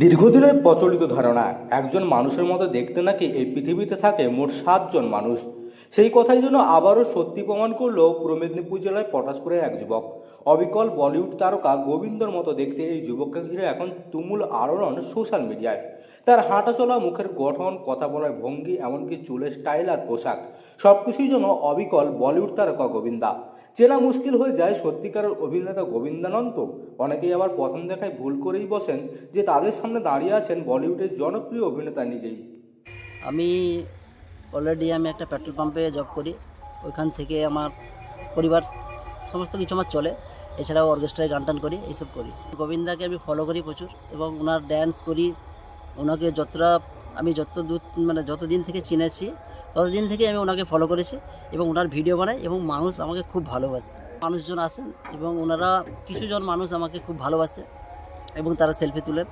দীর্ঘদিনের প্রচলিত ধারণা একজন মানুষের মতো দেখতে নাকি এই পৃথিবীতে থাকে মোট সাতজন মানুষ? সেই কথাই যেন আবারও সত্যি প্রমাণ করল পূর্ব মেদিনীপুর জেলায় পটাশপুরের এক যুবক। অবিকল বলিউড তারকা গোবিন্দর মতো দেখতে এই যুবককে ঘিরে এখন তুমুল আলোড়ন সোশ্যাল মিডিয়ায়। তার হাঁটা চলা, মুখের গঠন, কথা বলার ভঙ্গি, এমনকি চুলের স্টাইল আর পোশাক সব কিছুই যেন অবিকল বলিউড তারকা গোবিন্দা। চেনা মুশকিল হয়ে যায় সত্যিকারের অভিনেতা গোবিন্দানন্দ। অনেকেই আবার প্রথম দেখায় ভুল করেই বসেন যে তাদের সামনে দাঁড়িয়ে আছেন বলিউডের জনপ্রিয় অভিনেতা নিজেই। আমি অলরেডি আমি একটা পেট্রোল পাম্পে জব করি। ওইখান থেকে আমার পরিবার, সমস্ত কিছু আমার চলে। এছাড়াও অর্কেস্ট্রায় গান টান করি, এইসব করি। গোবিন্দাকে আমি ফলো করি প্রচুর এবং ওনার ড্যান্স করি। ওনাকে যতটা, আমি যত দূর মানে যতদিন থেকে চিনেছি, ততদিন থেকে আমি ওনাকে ফলো করেছি এবং ওনার ভিডিও বানাই এবং মানুষ আমাকে খুব ভালোবাসে। মানুষজন আসেন এবং ওনারা কিছুজন মানুষ আমাকে খুব ভালোবাসে এবং তারা সেলফি তুলেন।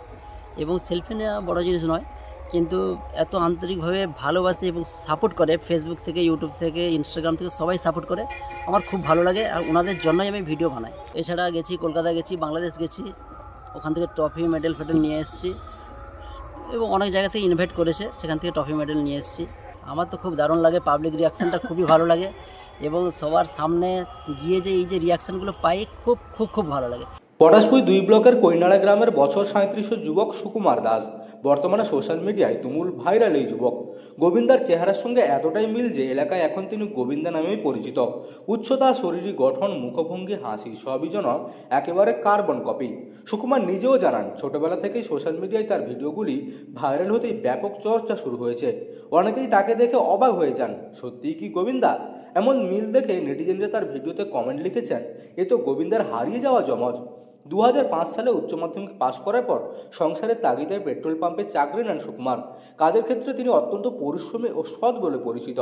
এবং সেলফি নেওয়া বড় জিনিস নয় কিন্তু এত আন্তরিকভাবে ভালোবাসে এবং সাপোর্ট করে ফেসবুক থেকে ইউটিউব থেকে ইনস্টাগ্রাম থেকে সবাই সাপোর্ট করে, আমার খুব ভালো লাগে আর ওনাদের জন্যই আমি ভিডিও বানাই। এছাড়া গেছি কলকাতা গেছি, বাংলাদেশ গেছি, ওখান থেকে ট্রফি মেডেল ফেডেল নিয়ে এসেছি এবং অনেক জায়গা থেকে ইনভাইট করেছে, সেখান থেকে ট্রফি মেডেল নিয়ে এসেছি। আমার তো খুব দারুণ লাগে পাবলিক রিয়াকশানটা খুবই ভালো লাগে এবং সবার সামনে গিয়ে যে এই যে রিয়াকশানগুলো পাই, খুব খুব খুব ভালো লাগে। পটাশপুর দুই ব্লকের কৈনাড়া গ্রামের বছর সাঁত্রিশ যুবক সুকুমার দাস বর্তমানে সোশ্যাল মিডিয়ায় তুমুল ভাইরাল এই যুবক। গোবিন্দার চেহারার সঙ্গে এতটাই মিল যে এলাকায় এখন তিনি গোবিন্দা নামেই পরিচিত। উচ্চতা শরীরী গঠন, মুখভঙ্গি, হাসি সবই যেন একেবারে কার্বন কপি সুকুমার নিজেও জানান, ছোটবেলা থেকেই সোশ্যাল মিডিয়ায় তার ভিডিওগুলি ভাইরাল হতেই ব্যাপক চর্চা শুরু হয়েছে। অনেকেই তাকে দেখে অবাক হয়ে যান, সত্যিই কি গোবিন্দা? এমন মিল দেখে নেটিজেনরা তার ভিডিওতে কমেন্ট লিখেছেন, এ তো গোবিন্দার হারিয়ে যাওয়া জমজ দু হাজার পাঁচ সালে উচ্চ মাধ্যমিক পাশ করার পর সংসারের তাগিদায় পেট্রোল পাম্পে চাকরি নেন সুকুমার। কাজের ক্ষেত্রে তিনি অত্যন্ত পরিশ্রমী ও সৎ বলে পরিচিত।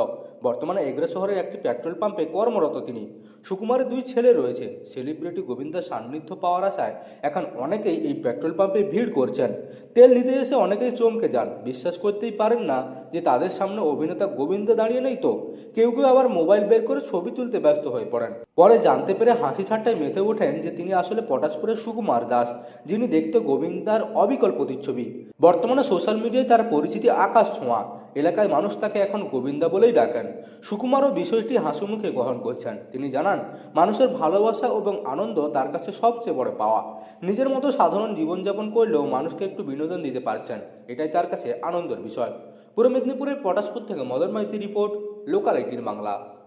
বর্তমানে এগরা শহরের একটি পেট্রোল পাম্পে কর্মরত তিনি। সুকুমারের দুই ছেলে রয়েছে, সেলিব্রিটি গোবিন্দার সান্নিধ্য পাওয়ার আশায় এখন অনেকেই এই পেট্রোল পাম্পে ভিড় করছেন। তেল নিতে এসে অনেকেই চমকে যান। বিশ্বাস করতেই পারেন না যে তাদের সামনে অভিনেতা গোবিন্দ দাঁড়িয়ে নেই তো। কেউ কেউ আবার মোবাইল বের করে ছবি তুলতে ব্যস্ত হয়ে পড়েন। পরে জানতে পেরে হাসি ঠাট্টায় মেতে ওঠেন যে তিনি আসলে পটাশপুরের সুকুমার দাস, যিনি দেখতে গোবিন্দার অবিকল প্রতিচ্ছবি। বর্তমানে সোশ্যাল মিডিয়ায় তার পরিচিতি আকাশ ছোঁয়া। এলাকায় মানুষ তাকে এখন গোবিন্দা বলেই ডাকেন। সুকুমারও বিষয়টি হাসিমুখে গ্রহণ করছেন। তিনি জানান, মানুষের ভালোবাসা এবং আনন্দ তার কাছে সবচেয়ে বড় পাওয়া। নিজের মতো সাধারণ জীবনযাপন করলেও মানুষকে একটু বিনোদন দিতে পারছেন। এটাই তার কাছে আনন্দের বিষয়। পূর্ব মেদিনীপুরের পটাশপুর থেকে Madan Maiti report, local eighteen Bangla.